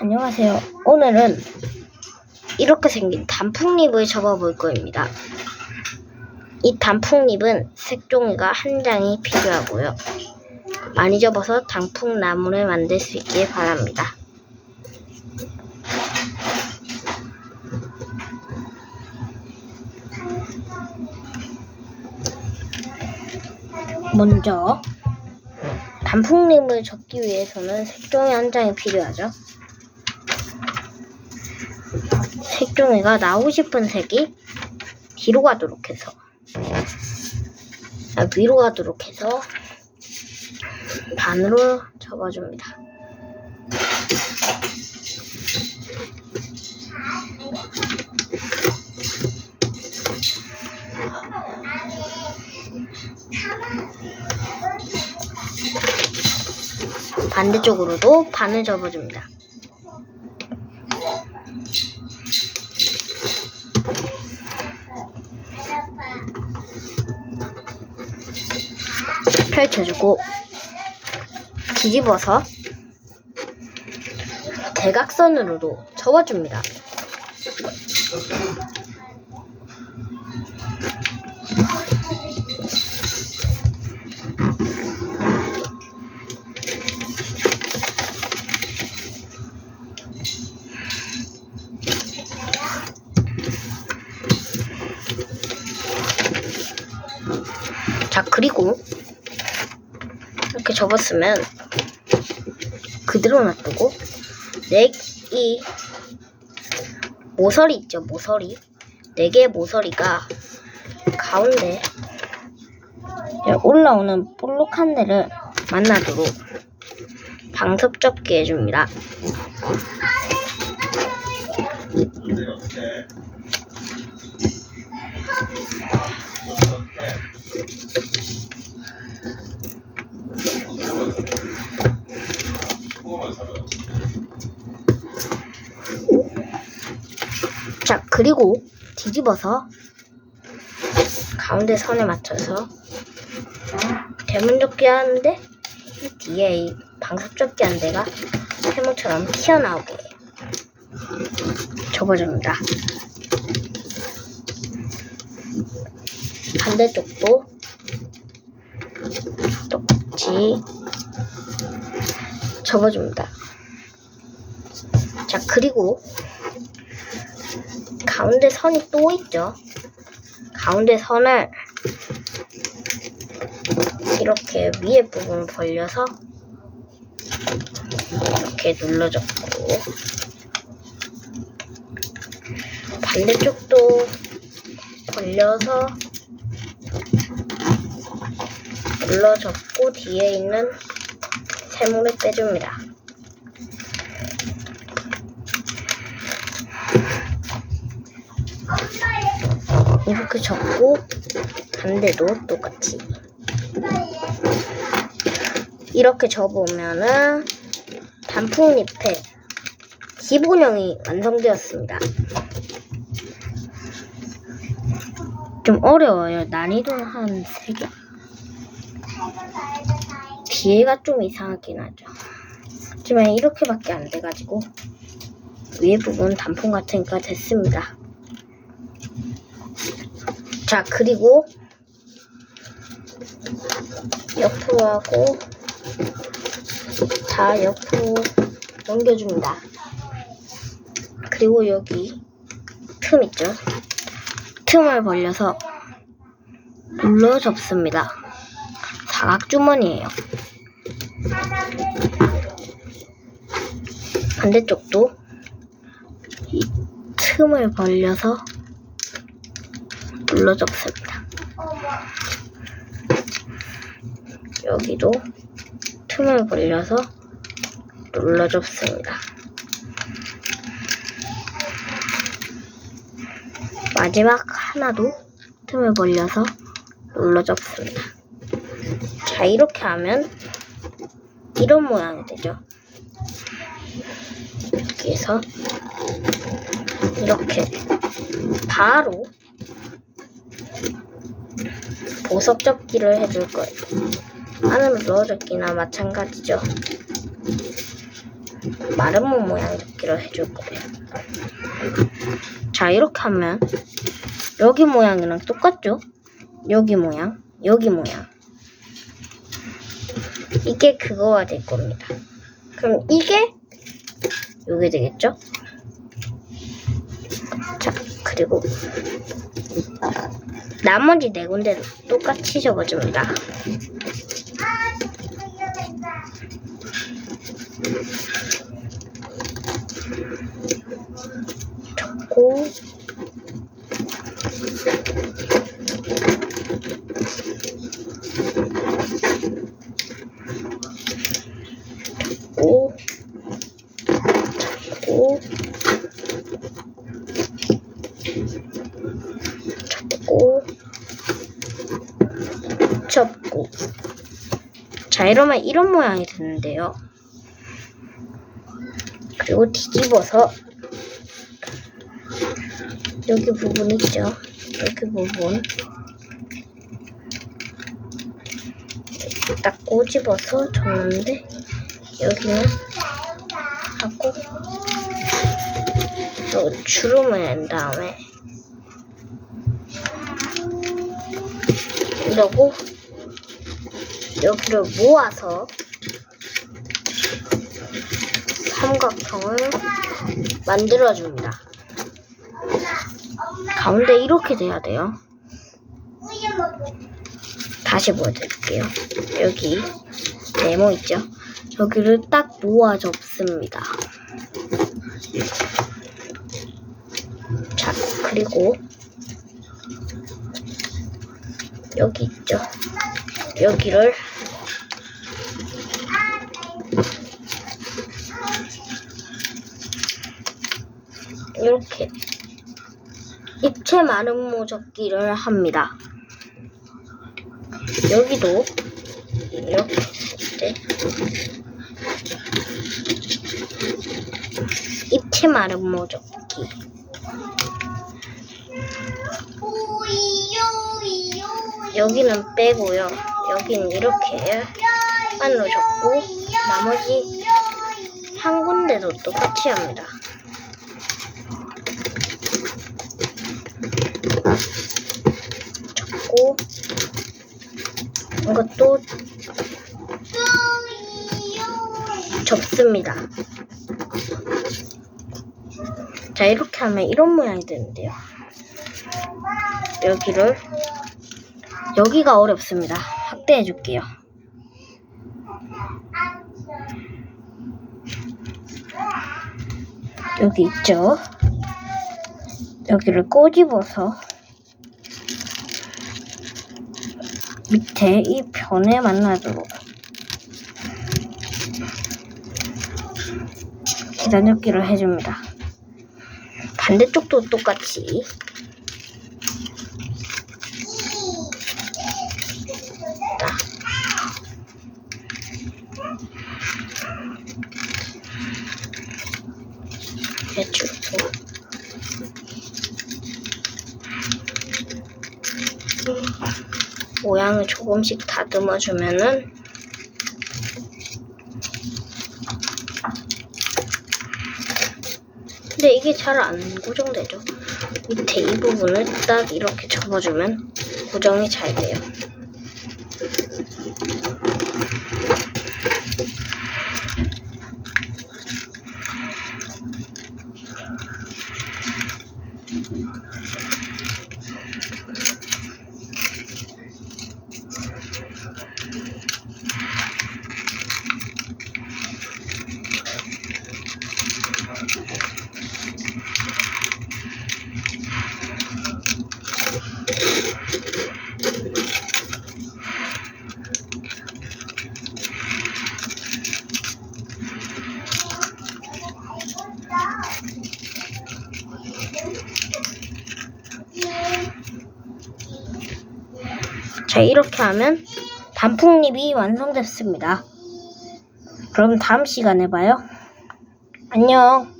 안녕하세요. 오늘은 이렇게 생긴 단풍잎을 접어볼 거입니다. 이 단풍잎은 색종이가 한 장이 필요하고요. 많이 접어서 단풍나무를 만들 수 있길 바랍니다. 먼저 단풍잎을 접기 위해서는 색종이 한 장이 필요하죠. 색종이가 나오고 싶은 색이 뒤로 가도록 해서 아, 위로 가도록 해서 반으로 접어줍니다. 반대쪽으로도 반을 접어줍니다. 펼쳐주고 뒤집어서 대각선으로도 접어줍니다. 접었으면 그대로 놔두고 네이 모서리 있죠 모서리 네 개의 모서리가 가운데 올라오는 볼록한 데를 만나도록 방석 접기 해줍니다. 그리고 뒤집어서 가운데 선에 맞춰서 대문 접기 하는데 이 뒤에 이 방석 접기 한 데가 세모처럼 튀어나오게 접어줍니다. 반대쪽도 똑같이 접어줍니다. 자 그리고 가운데 선이 또 있죠. 가운데 선을 이렇게 위에 부분을 벌려서 이렇게 눌러줬고 반대쪽도 벌려서 눌러줬고 뒤에 있는 세모를 빼줍니다. 이렇게 접고 반대도 똑같이 이렇게 접으면은 단풍잎의 기본형이 완성되었습니다. 좀 어려워요. 난이도는 한 3개. 뒤에가 좀 이상하긴 하죠. 하지만 이렇게밖에 안 돼가지고 위에 부분 단풍 같으니까 됐습니다. 자, 그리고 옆으로 하고 다 옆으로 넘겨줍니다. 그리고 여기 틈 있죠? 틈을 벌려서 눌러 접습니다. 사각주머니예요. 반대쪽도 이 틈을 벌려서 눌러 접습니다. 여기도 틈을 벌려서 눌러 접습니다. 마지막 하나도 틈을 벌려서 눌러 접습니다. 자, 이렇게 하면 이런 모양이 되죠. 해서 이렇게 바로 보석 접기를 해줄 거예요. 안으로 넣어줬기나 마찬가지죠. 마름모 모양 잡기를 해줄 거예요. 자, 이렇게 하면 여기 모양이랑 똑같죠? 여기 모양, 여기 모양. 이게 그거가 될 겁니다. 그럼 이게 요게 되겠죠? 자, 그리고 나머지 네 군데도 똑같이 적어줍니다. 적고 적고 접고 접고. 자 이러면 이런 모양이 되는데요. 그리고 뒤집어서 여기 부분 있죠? 여기 부분. 딱 꼬집어서 줬는데 여기는 하고 또 주름을 낸 다음에 이러고 여기를 모아서 삼각형을 만들어줍니다. 가운데 이렇게 돼야 돼요. 다시 보여드릴게요. 여기 네모 있죠? 여기를 딱 모아 접습니다. 자, 그리고 여기 있죠? 여기를 이렇게 입체 마름모 접기를 합니다. 여기도 이렇게 입체 마름모 접기 여기는 빼고요. 여기는 이렇게 안으로 접고 나머지 한 군데도 똑같이 합니다. 이것도 접습니다. 자 이렇게 하면 이런 모양이 되는데요. 여기를 여기가 어렵습니다. 확대해 줄게요. 여기 있죠? 여기를 꼬집어서 밑에 이 변에 만나도록 계단 접기를 해줍니다. 반대쪽도 똑같이 모양을 조금씩 다듬어 주면은 근데 이게 잘 안 고정되죠. 밑에 이 부분을 딱 이렇게 접어주면 고정이 잘 돼요 자, 이렇게 하면 단풍잎이 완성됐습니다. 그럼 다음 시간에 봐요. 안녕.